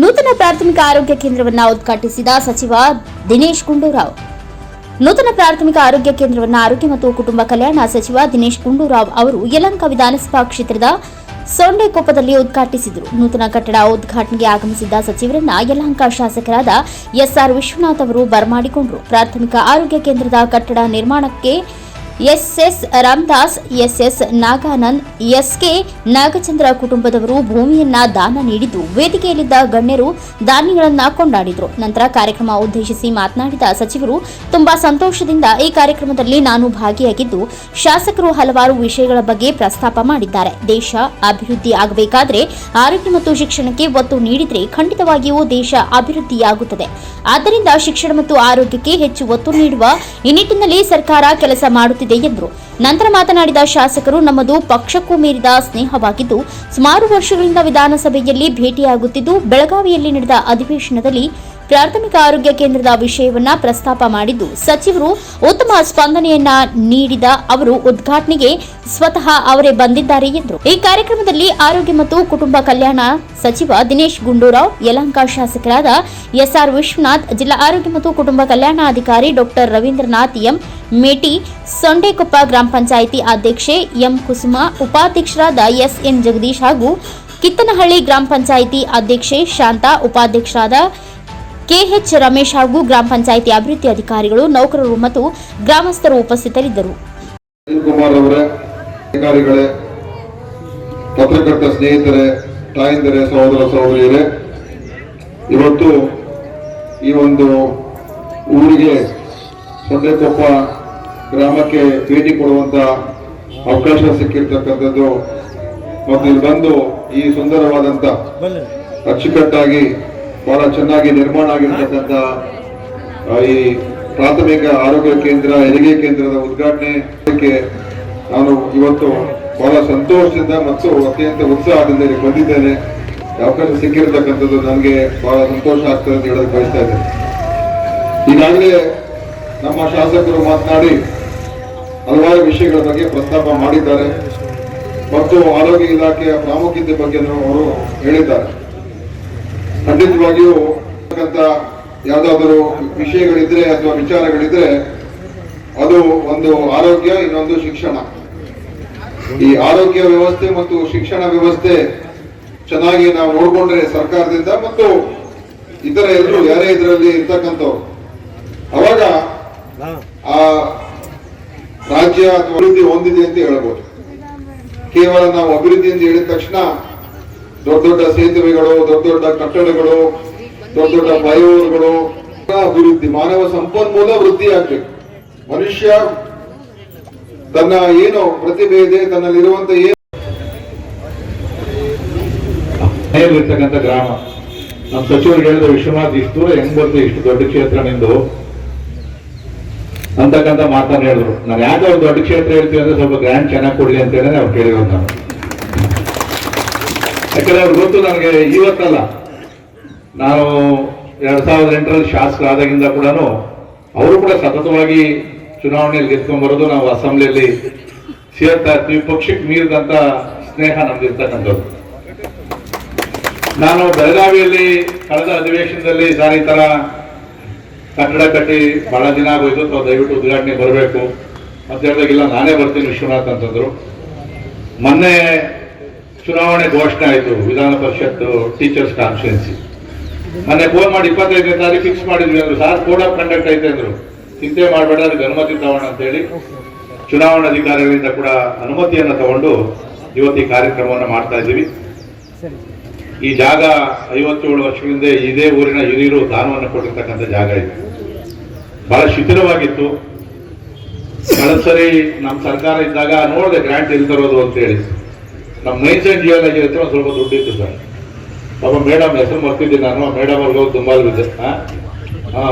ನೂತನ ಪ್ರಾಥಮಿಕ ಆರೋಗ್ಯ ಕೇಂದ್ರವನ್ನ ಉದ್ಘಾಟಿಸಿದ ಸಚಿವ ದಿನೇಶ್ ಗುಂಡೂರಾವ್. ನೂತನ ಪ್ರಾಥಮಿಕ ಆರೋಗ್ಯ ಕೇಂದ್ರವನ್ನು ಆರೋಗ್ಯ ಮತ್ತು ಕುಟುಂಬ ಕಲ್ಯಾಣ ಸಚಿವ ದಿನೇಶ್ ಗುಂಡೂರಾವ್ ಅವರು ಯಲಂಕ ವಿಧಾನಸಭಾ ಕ್ಷೇತ್ರದ ಸೊಂಡೆಕೊಪ್ಪದಲ್ಲಿ ಉದ್ಘಾಟಿಸಿದರು. ನೂತನ ಕಟ್ಟಡ ಉದ್ಘಾಟನೆಗೆ ಆಗಮಿಸಿದ್ದ ಸಚಿವರನ್ನ ಯಲಹಂಕ ಶಾಸಕರಾದ ಎಸ್ಆರ್ ವಿಶ್ವನಾಥ್ ಅವರು ಬರಮಾಡಿಕೊಂಡರು. ಪ್ರಾಥಮಿಕ ಆರೋಗ್ಯ ಕೇಂದ್ರದ ಕಟ್ಟಡ ನಿರ್ಮಾಣಕ್ಕೆ SS Ramadas SS Naganand SK Nagachandra ಕುಟುಂಬದವರು ಭೂಮಿಯನ್ನ ದಾನ ನೀಡಿದ್ದು, ವೇದಿಕೆಯಲ್ಲಿದ್ದ ಗಣ್ಯರು ದಾನಿಗಳನ್ನ ಕೊಂಡಾಡಿದರು. ನಂತರ ಕಾರ್ಯಕ್ರಮ ಉದ್ದೇಶಿಸಿ ಮಾತನಾಡಿದ ಸಚಿವರು, ತುಂಬಾ ಸಂತೋಷದಿಂದ ಈ ಕಾರ್ಯಕ್ರಮದಲ್ಲಿ ನಾನು ಭಾಗಿಯಾಗಿದ್ದು, ಶಾಸಕರು ಹಲವಾರು ವಿಷಯಗಳ ಬಗ್ಗೆ ಪ್ರಸ್ತಾಪ ಮಾಡಿದ್ದಾರೆ. ದೇಶ ಅಭಿವೃದ್ಧಿ ಆಗಬೇಕಾದ್ರೆ ಆರೋಗ್ಯ ಮತ್ತು ಶಿಕ್ಷಣಕ್ಕೆ ಒತ್ತು ನೀಡಿದರೆ ಖಂಡಿತವಾಗಿಯೂ ದೇಶ ಅಭಿವೃದ್ಧಿಯಾಗುತ್ತದೆ. ಆದ್ದರಿಂದ ಶಿಕ್ಷಣ ಮತ್ತು ಆರೋಗ್ಯಕ್ಕೆ ಹೆಚ್ಚು ಒತ್ತು ನೀಡುವ ಈ ನಿಟ್ಟಿನಲ್ಲಿ ಸರ್ಕಾರ ಕೆಲಸ ಮಾಡುತ್ತಿದೆ. ಎಂದರು. ನಂತರ ಮಾತನಾಡಿದ ಶಾಸಕರು, ನಮ್ಮದು ಪಕ್ಷಕ್ಕೂ ಮೀರಿದ ಸ್ನೇಹವಾಗಿದ್ದು, ಸುಮಾರು ವರ್ಷಗಳಿಂದ ವಿಧಾನಸಭೆಯಲ್ಲಿ ಭೇಟಿಯಾಗುತ್ತಿದ್ದು, ಬೆಳಗಾವಿಯಲ್ಲಿ ನಡೆದ ಅಧಿವೇಶನದಲ್ಲಿ ಪ್ರಾಥಮಿಕ ಆರೋಗ್ಯ ಕೇಂದ್ರದ ವಿಷಯವನ್ನ ಪ್ರಸ್ತಾಪ ಮಾಡಿದ್ದು, ಸಚಿವರು ಉತ್ತಮ ಸ್ಪಂದನೆಯನ್ನ ನೀಡಿದ ಅವರು ಉದ್ಘಾಟನೆಗೆ ಸ್ವತಃ ಅವರೇ ಬಂದಿದ್ದಾರೆ ಎಂದರು. ಈ ಕಾರ್ಯಕ್ರಮದಲ್ಲಿ ಆರೋಗ್ಯ ಮತ್ತು ಕುಟುಂಬ ಕಲ್ಯಾಣ ಸಚಿವ ದಿನೇಶ್ ಗುಂಡೂರಾವ್, ಯಲಹಂಕ ಶಾಸಕರಾದ ಎಸ್ಆರ್ ವಿಶ್ವನಾಥ್, ಜಿಲ್ಲಾ ಆರೋಗ್ಯ ಮತ್ತು ಕುಟುಂಬ ಕಲ್ಯಾಣಾಧಿಕಾರಿ ಡಾಕ್ಟರ್ ರವೀಂದ್ರನಾಥ್ ಎಂ ಮೇಟಿ, ಸೊಂಡೆಕೊಪ್ಪ ಗ್ರಾಮ ಪಂಚಾಯಿತಿ ಅಧ್ಯಕ್ಷೆ ಎಂ ಕುಸುಮ, ಉಪಾಧ್ಯಕ್ಷರಾದ ಎಸ್ಎನ್ ಜಗದೀಶ್ ಹಾಗೂ ಕಿತ್ತನಹಳ್ಳಿ ಗ್ರಾಮ ಪಂಚಾಯಿತಿ ಅಧ್ಯಕ್ಷೆ ಶಾಂತಾ, ಉಪಾಧ್ಯಕ್ಷರಾದ ಕೆಎಚ್ ರಮೇಶ್ ಹಾಗೂ ಗ್ರಾಮ ಪಂಚಾಯಿತಿ ಅಭಿವೃದ್ಧಿ ಅಧಿಕಾರಿಗಳು, ನೌಕರರು ಮತ್ತು ಗ್ರಾಮಸ್ಥರು ಉಪಸ್ಥಿತರಿದ್ದರು. ಪತ್ರಕರ್ತ ಸ್ನೇಹಿತರೆ, ತಾಯಂದಿರೇ, ಸಹೋದರ ಸಹೋದರಿಯರೇ, ಇವತ್ತು ಈ ಒಂದು ಊರಿಗೆ ಸೊಂಡೆಕೊಪ್ಪ ಗ್ರಾಮಕ್ಕೆ ಭೇಟಿ ಕೊಡುವಂತ ಅವಕಾಶ ಸಿಕ್ಕಿರ್ತಕ್ಕಂಥದ್ದು. ಮತ್ತು ಇಲ್ಲಿ ಬಂದು ಈ ಸುಂದರವಾದಂತ ಅಚ್ಚುಕಟ್ಟಾಗಿ ಬಹಳ ಚೆನ್ನಾಗಿ ನಿರ್ಮಾಣ ಆಗಿರ್ತಕ್ಕಂಥ ಈ ಪ್ರಾಥಮಿಕ ಆರೋಗ್ಯ ಕೇಂದ್ರ, ಹೆರಿಗೆ ಕೇಂದ್ರದ ಉದ್ಘಾಟನೆಗೆ ನಾನು ಇವತ್ತು ಬಹಳ ಸಂತೋಷದಿಂದ ಮತ್ತು ಅತ್ಯಂತ ಉತ್ಸಾಹದಿಂದ ಇಲ್ಲಿ ಬಂದಿದ್ದೇನೆ. ಅವಕಾಶ ಸಿಕ್ಕಿರತಕ್ಕಂಥದ್ದು ನನಗೆ ಬಹಳ ಸಂತೋಷ ಆಗ್ತದೆ ಅಂತ ಹೇಳೋದಕ್ಕೆ ಬಯಸ್ತಾ ಇದ್ದೇನೆ. ಈಗಾಗಲೇ ನಮ್ಮ ಶಾಸಕರು ಮಾತನಾಡಿ ಹಲವಾರು ವಿಷಯಗಳ ಬಗ್ಗೆ ಪ್ರಸ್ತಾಪ ಮಾಡಿದ್ದಾರೆ. ಮತ್ತು ಆರೋಗ್ಯ ಇಲಾಖೆಯ ಪ್ರಾಮುಖ್ಯತೆ ಬಗ್ಗೆ ಅವರು ಹೇಳಿದ್ದಾರೆ. ಖಂಡಿತವಾಗಿಯೂ ಯಾವುದಾದರೂ ವಿಷಯಗಳಿದ್ರೆ ಅಥವಾ ವಿಚಾರಗಳಿದ್ರೆ ಅದು ಒಂದು ಆರೋಗ್ಯ, ಇನ್ನೊಂದು ಶಿಕ್ಷಣ. ಈ ಆರೋಗ್ಯ ವ್ಯವಸ್ಥೆ ಮತ್ತು ಶಿಕ್ಷಣ ವ್ಯವಸ್ಥೆ ಚೆನ್ನಾಗಿ ನಾವು ನೋಡ್ಕೊಂಡ್ರೆ ಸರ್ಕಾರದಿಂದ ಮತ್ತು ಇತರ ಎಲ್ಲರೂ ಯಾರೇ ಇದರಲ್ಲಿ ಇರ್ತಕ್ಕಂಥವ್ರು. ಅವಾಗ ಆ ರಾಜ್ಯ ಅಭಿವೃದ್ಧಿ ಹೊಂದಿದೆ ಅಂತ ಹೇಳ್ಬೋದು. ಕೇವಲ ನಾವು ಅಭಿವೃದ್ಧಿ ಅಂತ ಹೇಳಿದ ತಕ್ಷಣ ದೊಡ್ಡ ದೊಡ್ಡ ಸೇತುವೆಗಳು, ದೊಡ್ಡ ದೊಡ್ಡ ಕಟ್ಟಡಗಳು, ದೊಡ್ಡ ದೊಡ್ಡ ಫ್ಲೈಓವರ್ಗಳು ಅಭಿವೃದ್ಧಿ, ಮಾನವ ಸಂಪನ್ಮೂಲ ವೃದ್ಧಿ ಆಗ್ಬೇಕು ಮನುಷ್ಯ ತನ್ನ ಏನು ಪ್ರತಿಭೆ ಇದೆ, ತನ್ನಲ್ಲಿರುವಂತ ಏನು ಇರ್ತಕ್ಕಂಥ ಗ್ರಾಮ. ನಮ್ಮ ಸಚಿವರು ಹೇಳಿದ ವಿಶ್ವನಾಥ್, ಇಷ್ಟು ಹೆಂಗ್ ಬಂತು, ಇಷ್ಟು ದೊಡ್ಡ ಕ್ಷೇತ್ರ ನಿಂದು? ಅಂತಕ್ಕಂಥ ಮಾತನ್ನ ಹೇಳಿದ್ರು. ನಾನು ಯಾಕೆ ಅವ್ರು ದೊಡ್ಡ ಕ್ಷೇತ್ರ ಹೇಳ್ತೀವಿ ಅಂದ್ರೆ ಸ್ವಲ್ಪ ಗ್ರ್ಯಾಂಡ್ ಚೆನ್ನಾಗಿ ಕೊಡ್ಲಿ ಅಂತ ಹೇಳಿದ್ರೆ ಅವ್ರು ಕೇಳಿರೋದು ನಾನು ಯಾಕಂದ್ರೆ ಅವ್ರಿಗೆ ಗೊತ್ತು ನನಗೆ, ಇವತ್ತಲ್ಲ. ನಾನು ಎರಡ್ ಸಾವಿರದ ಎಂಟರಲ್ಲಿ ಶಾಸಕ ಆದಾಗಿಂದ ಕೂಡ ಅವರು ಕೂಡ ಸತತವಾಗಿ ಚುನಾವಣೆಯಲ್ಲಿ ಗೆದ್ಕೊಂಡ್ ಬರೋದು ನಾವು ಅಸೆಂಬ್ಲಿಯಲ್ಲಿ ಸೇರ್ತಾ ಇರ್ತೀವಿ. ಪಕ್ಷಕ್ಕೆ ಮೀರಿದಂತ ಸ್ನೇಹ ನಮ್ದಿರ್ತಕ್ಕಂಥದ್ದು ನಾನು ಬೆಳಗಾವಿಯಲ್ಲಿ ಕಳೆದ ಅಧಿವೇಶನದಲ್ಲಿ ಸಾರಿ ಈ ತರ ಕಟ್ಟಡ ಕಟ್ಟಿ ಬಹಳ ದಿನ ಆಗೋಯ್ತು. ತಾವು ದಯವಿಟ್ಟು ಉದ್ಘಾಟನೆ ಬರಬೇಕು. ಅಂತ ಹೇಳಿದಾಗಿಲ್ಲ ನಾನೇ ಬರ್ತೀನಿ ವಿಶ್ವನಾಥ್ ಅಂತಂದ್ರು. ಮೊನ್ನೆ ಚುನಾವಣೆ ಘೋಷಣೆ ಆಯಿತು, ವಿಧಾನ ಪರಿಷತ್ ಟೀಚರ್ಸ್ ಕಾನ್ಸ್ಟಿಟ್ಯೂನ್ಸಿ ಮೊನ್ನೆ ಫೋನ್ ಮಾಡಿ ಇಪ್ಪತ್ತೈದನೇ ತಾರೀಕು ಫಿಕ್ಸ್ ಮಾಡಿದ್ವಿ ಅಂದರು. ಸಾರ್ ಕೋಡ್ ಆಫ್ ಕಂಡಕ್ಟ್ ಐತೆ ಅಂದ್ರು. ಚಿಂತೆ ಮಾಡಬೇಡ ಅದಕ್ಕೆ ಅನುಮತಿ ತಗೋಣ ಅಂತ ಹೇಳಿ ಚುನಾವಣಾಧಿಕಾರಿಗಳಿಂದ ಕೂಡ ಅನುಮತಿಯನ್ನು ತಗೊಂಡು ಇವತ್ತು ಈ ಕಾರ್ಯಕ್ರಮವನ್ನು ಮಾಡ್ತಾ ಇದ್ದೀವಿ. ಈ ಜಾಗ ಐವತ್ತೇಳು ವರ್ಷಗಳಿಂದ ಇದೇ ಊರಿನ ಹಿರಿಯರು ದಾನವನ್ನು ಕೊಟ್ಟಿರ್ತಕ್ಕಂಥ ಜಾಗ ಇದೆ. ಬಹಳ ಶಿಥಿಲವಾಗಿತ್ತು. ಕಳೆದ ಸರಿ ನಮ್ಮ ಸರ್ಕಾರ ಇದ್ದಾಗ ನೋಡಿದೆ ಗ್ರ್ಯಾಂಟ್ ಎಲ್ಲಿ ತರೋದು ಅಂತ ಹೇಳಿ ನಮ್ಮ ಮೈನ್ಸ್ ಅಂಡ್ ಜಿಯಾಲಜಿ ಆಗಿರುತ್ತೆ ಒಂದು ಸ್ವಲ್ಪ ದುಡ್ಡು ಇತ್ತು ಸರ್. ಪಾಪ ಮೇಡಮ್ ಹೆಸರು ಮರ್ತಿದ್ದೀನಿ ನಾನು. ಮೇಡಮ್ ಅವ್ರಿಗೆ ಹೋಗಿ ತುಂಬ ಬಿದ್ದೆ ಹಾ